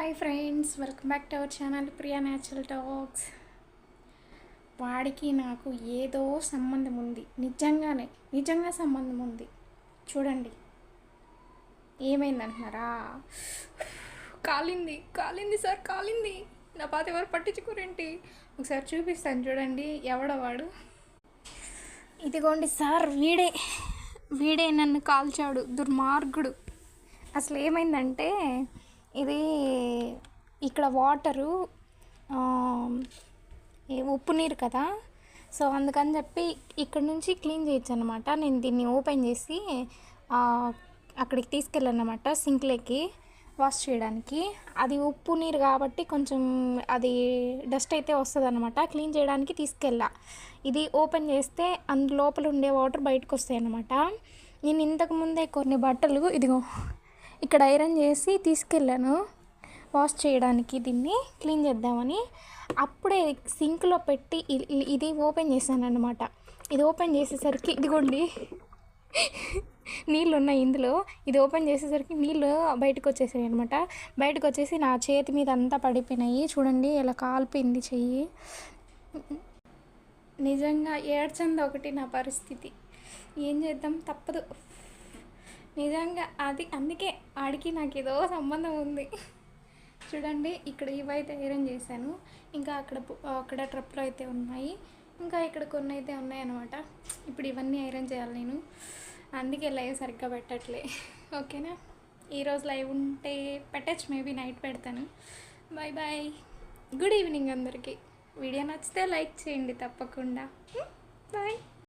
Hi friends welcome back to our channel Priya natural talks వాడికి నాకు ఏదో సంబంధం ఉంది. నిజంగానే నిజంగా సంబంధం ఉంది. చూడండి. ఏమైందంటున్నారా కాలింది కాలింది సార్ కాలింది. నా పాత ఎవరు పట్టించుకోరేంటి? ఒకసారి చూపిస్తాను చూడండి ఎవడవాడు ఇదిగోండి సార్ వీడే. వీడే నన్ను కాల్చాడు దుర్మార్గుడు. అసలు ఏమైందంటే ఇది ఇక్కడ వాటరు ఉప్పు నీరు కదా. సో అందుకని చెప్పి ఇక్కడ నుంచి క్లీన్ చేయొచ్చు అనమాట నేను దీన్ని ఓపెన్ చేసి అక్కడికి తీసుకెళ్ళాను అనమాట సింక్లోకి వాష్ చేయడానికి. అది ఉప్పు నీరు కాబట్టి కొంచెం అది డస్ట్ అయితే వస్తుంది అనమాట క్లీన్ చేయడానికి తీసుకెళ్ళా. ఇది ఓపెన్ చేస్తే అందు లోపల ఉండే వాటర్ బయటకు వస్తాయి అనమాట నేను ఇంతకు ముందే కొన్ని బట్టలు ఇదిగో ఇక్కడ ఐరన్ చేసి తీసుకెళ్ళాను. వాష్ చేయడానికి దీన్ని క్లీన్ చేద్దామని. అప్పుడే సింక్లో పెట్టి ఇది ఓపెన్ చేశాను అనమాట ఇది ఓపెన్ చేసేసరికి ఇదిగోండి. నీళ్ళు ఉన్నాయి ఇందులో. ఇది ఓపెన్ చేసేసరికి నీళ్ళు బయటకు వచ్చేసాయి అనమాట బయటకు వచ్చేసి నా చేతి మీద అంతా పడిపోయినాయి. చూడండి ఇలా కాలిపోయింది చెయ్యి. నిజంగా ఏడ్చంది ఒకటి నా పరిస్థితి. ఏం చేద్దాం? తప్పదు. నిజంగా అది అందుకే ఆడికి నాకు ఏదో సంబంధం ఉంది. చూడండి ఇక్కడ ఇవైతే ఐరన్ చేశాను. ఇంకా అక్కడ అక్కడ ట్రప్లో అయితే ఉన్నాయి. ఇంకా ఇక్కడ కొన్ని అయితే ఉన్నాయన్నమాట. ఇప్పుడు ఇవన్నీ ఐరన్ చేయాలి నేను. అందుకే లైవ్ సరిగ్గా పెట్టట్లే. ఓకేనా? ఈరోజు లైవ్ ఉంటే పెట్టచ్చు మేబీ నైట్ పెడతాను. Bye bye. గుడ్ ఈవినింగ్ అందరికీ. వీడియో నచ్చితే లైక్ చేయండి తప్పకుండా. బాయ్.